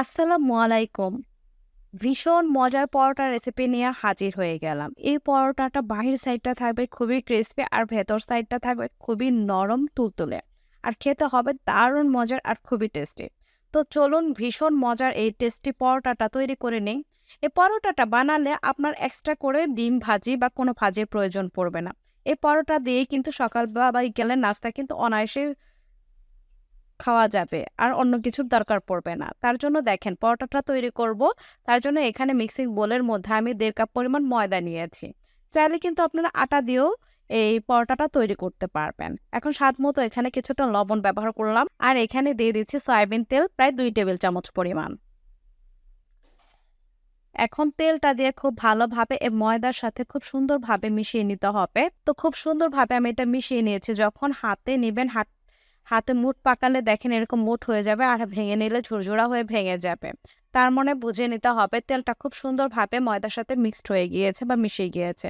আসসালামু আলাইকুম। ভীষণ মজার পরোটা রেসিপি নিয়ে হাজির হয়ে গেলাম। এই পরোটাটা বাহির সাইডটা থাকবে খুবই ক্রিস্পি আর ভেতর সাইডটা থাকবে খুবই নরম তুলতুলে। আর খেতে হবে দারুণ মজার আর খুবই টেস্টি তো চলুন ভীষণ মজার এই টেস্টি পরোটাটা তৈরি করে নিই। এই পরোটাটা বানালে আপনার এক্সট্রা করে ডিম ভাজি বা কোনো ভাজির প্রয়োজন পড়বে না। এই পরোটা দিয়েই কিন্তু সকাল বা বিকেলে নাস্তা কিন্তু অনায়াসে খাওয়া যাবে, আর অন্য কিছুর দরকার পড়বে না। তার জন্য দেখেন, পরোটাটা তৈরি করব। তার জন্য এখানে মিক্সিং বোলের মধ্যে আমি দেড় কাপ পরিমাণ ময়দা নিয়েছি। চাইলে কিন্তু আপনারা আটা দিয়েও এই পরোটাটা তৈরি করতে পারবেন। এখন স্বাদ মতো এখানে কিছুটা লবণ ব্যবহার করলাম, আর এখানে দিয়ে দিচ্ছি সয়াবিন তেল, প্রায় দুই টেবিল চামচ পরিমাণ। এখন তেলটা দিয়ে খুব ভালোভাবে এই ময়দার সাথে খুব সুন্দরভাবে মিশিয়ে নিতে হবে। তো খুব সুন্দরভাবে আমি এটা মিশিয়ে নিয়েছি। যখন হাতে নেবেন হাত হাতে মুঠ পাকালে দেখেন এরকম মুঠ হয়ে যাবে আর ভেঙে নিলে ঝুরঝুরা হয়ে ভেঙে যাবে। তার মনে বুঝে নিতে হবে তেলটা খুব সুন্দরভাবে ময়দার সাথে মিক্সড হয়ে গিয়েছে বা মিশে গিয়েছে।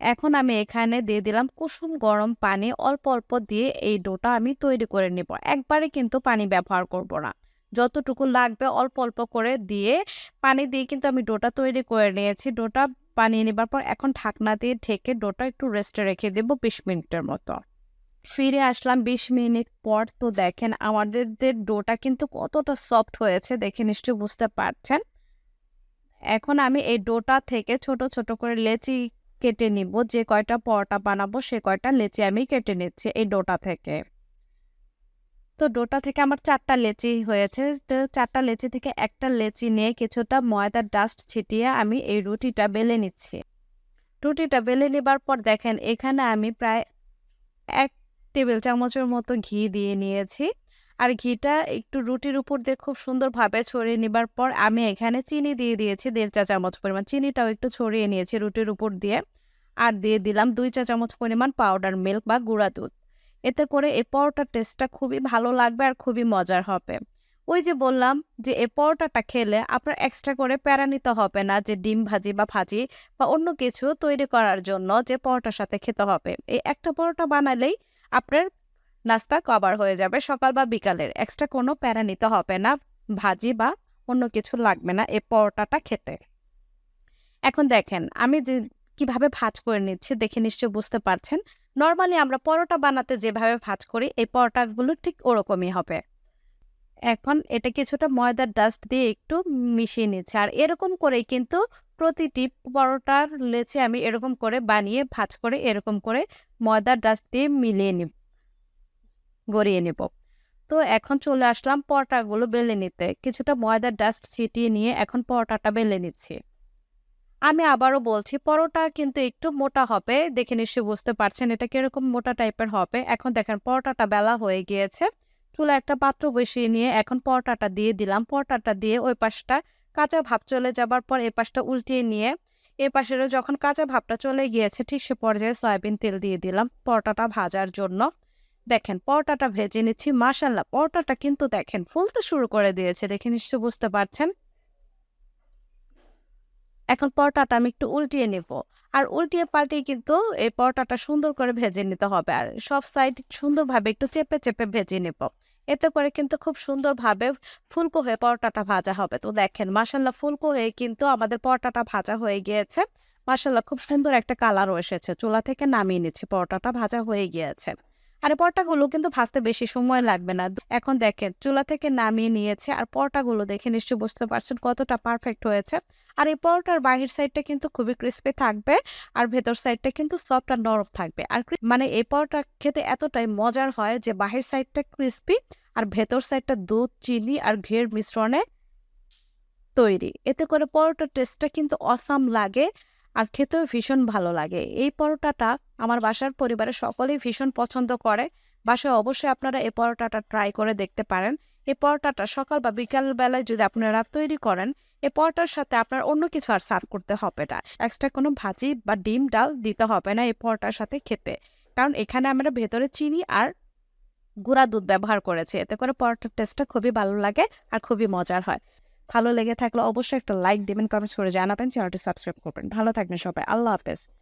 এখন আমি এখানে দিয়ে দিলাম কুসুম গরম পানি অল্প অল্প দিয়ে এই ডোটা আমি তৈরি করে নেব। একবারে কিন্তু পানি ব্যবহার করব না। যতটুকু লাগবে অল্প অল্প করে দিয়ে পানি দিয়ে কিন্তু আমি ডোটা তৈরি করে নিয়েছি। ডোটা বানিয়ে নেবার পর এখন ঢাকনা দিয়ে ঢেকে ডোটা একটু রেস্টে রেখে দেবো বিশ মিনিটের মতো। ফিরে আসলাম। বিশ মিনিট পর তো দেখেন আমাদের ডোটা কিন্তু কতটা সফট হয়েছে দেখে নিশ্চয়ই বুঝতে পারছেন। এখন আমি এই ডোটা থেকে ছোট ছোট করে লেচি কেটে নিব। যে কয়টা পরোটা বানাবো সে কয়টা লেচি আমি কেটে নিচ্ছি এই ডোটা থেকে। তো ডোটা থেকে আমার চারটা লেচি হয়েছে। তো চারটা লেচি থেকে একটা লেচি নিয়ে কিছুটা ময়দার ডাস্ট ছিটিয়ে আমি এই রুটিটা বেলে নিচ্ছি। রুটিটা বেলে নেবার পর দেখেন এখানে আমি প্রায় এক টেবিল চামচের মতো ঘি দিয়ে নিয়েছি। আর ঘিটা একটু রুটির উপর দিয়ে খুব সুন্দরভাবে ছড়িয়ে নেবার পর আমি এখানে চিনি দিয়ে দিয়েছি, দেড় চা চামচ পরিমাণ। চিনিটাও একটু ছড়িয়ে নিয়েছি রুটির উপর দিয়ে। আর দিয়ে দিলাম দুই চা চামচ পরিমাণ পাউডার মিল্ক বা গুঁড়া দুধ। এতে করে এই পরোটার টেস্টটা খুবই ভালো লাগবে আর খুবই মজার হবে। ওই যে বললাম যে এই পরোটাটা খেলে আপনার এক্সট্রা করে প্যারা নিতে হবে না যে ডিম ভাজি বা ভাজি বা অন্য কিছু তৈরি করার জন্য যে পরোটার সাথে খেতে হবে। এই একটা পরোটা বানালেই আপনার নাস্তা কভার হয়ে যাবে সকাল বা বিকালের। এক্সট্রা কোনো প্যারা নিতে হবে না, ভাজি বা অন্য কিছু লাগবে না এ পরোটাটা খেতে। এখন দেখেন, আমি যে কীভাবে ভাজ করে নিচ্ছি দেখে নিশ্চয় বুঝতে পারছেন। নর্মালি আমরা পরোটা বানাতে যেভাবে ভাজ করি, এই পরোটাগুলো ঠিক ওরকমই হবে। এখন এটা কিছুটা ময়দার ডাস্ট দিয়ে একটু মিশিয়ে নিচ্ছে। আর এরকম করেই কিন্তু প্রতিটি পরোটার লেচে আমি এরকম করে বানিয়ে, ভাজ করে এরকম করে ময়দার ডাস্ট দিয়ে মিলিয়ে নিব, গড়িয়ে নেব। তো এখন চলে আসলাম পরোটাগুলো বেলে নিতে। কিছুটা ময়দার ডাস্ট ছিটিয়ে নিয়ে এখন পরোটাটা বেলে নিচ্ছি। আমি আবারও বলছি, পরোটা কিন্তু একটু মোটা হবে, দেখে নিশ্চয়ই বুঝতে পারছেন এটা কীরকম মোটা টাইপের হবে। এখন দেখেন পরোটাটা বেলা হয়ে গিয়েছে। চুলা একটা পাত্র বসিয়ে নিয়ে এখন পরটাটা দিয়ে দিলাম। পরোটাটা দিয়ে ওই পাশটা কাঁচা ভাব চলে যাবার পর এ পাশটা উল্টিয়ে নিয়ে এ পাশেরও যখন কাঁচা ভাবটা চলে গিয়েছে ঠিক সে পর্যায়ে সয়াবিন তেল দিয়ে দিলাম পরোটাটা ভাজার জন্য। দেখেন পরোটাটা ভেজে নিচ্ছি মাসাল্লাহ পরোটাটা কিন্তু দেখেন ফুলতে শুরু করে দিয়েছে, দেখে নিশ্চয় বুঝতে পারছেন। এখন পরোটাটা আমি একটু উল্টিয়ে নেব। আর উল্টিয়ে পাল্টিয়ে কিন্তু এই পরোটাটা সুন্দর করে ভেজে নিতে হবে। আর সব সাইড সুন্দরভাবে একটু চেপে চেপে ভেজে নেব। এতে করে কিন্তু খুব সুন্দরভাবে ফুলকো হয়ে পরোটাটা ভাজা হবে। তো দেখেন মাসাল্লাহ ফুলকো হয়ে কিন্তু আমাদের পরোটাটা ভাজা হয়ে গিয়েছে। মাসাল্লাহ খুব সুন্দর একটা কালারও এসেছে। চুলা থেকে নামিয়ে নিচ্ছি, পরোটাটা ভাজা হয়ে গিয়েছে। আর পরোটাগুলো কিন্তু ভাজতে বেশি সময় লাগবে না। এখন দেখেন, চুলা থেকে নামিয়ে নিয়েছে আর পরোটাগুলো দেখে নিশ্চয়ই বুঝতে পারছেন কতটা পারফেক্ট হয়েছে। আর এই পরোটার বাহির সাইডটা কিন্তু খুবই ক্রিস্পি থাকবে আর ভেতর সাইডটা কিন্তু সফট আর নরম থাকবে। আর মানে এই পরোটা খেতে এতটাই মজার হয় যে বাহির সাইডটা ক্রিস্পি আর ভেতর সাইডটা দুধ, চিনি আর ঘের মিশ্রণে তৈরি। এতে করে পরোটার টেস্টটা কিন্তু অসাম লাগে আর খেতেও ভীষণ ভালো লাগে। এই পরোটাটা আমার বাসার পরিবারের সকলেই ভীষণ পছন্দ করে। বাসায় অবশ্যই আপনারা এই পরোটাটা ট্রাই করে দেখতে পারেন। এই পরোটাটা সকাল বা বিকাল বেলায় যদি আপনারা তৈরি করেন, এই পরোটার সাথে আপনার অন্য কিছু আর সার্ভ করতে হবে না। এক্সট্রা কোনো ভাজি বা ডিম, ডাল দিতে হবে না এই পরোটার সাথে খেতে। কারণ এখানে আমরা ভেতরে চিনি আর গুঁড়া দুধ ব্যবহার করেছি। এতে করে পরোটার টেস্টটা খুবই ভালো লাগে আর খুবই মজার হয়। ভালো লেগে থাকলে অবশ্যই একটা লাইক দেবেন কমেন্টস করে জানাবেন চ্যানেলটি সাবস্ক্রাইব করবেন। ভালো থাকবেন সবাই, আল্লাহ হাফেজ।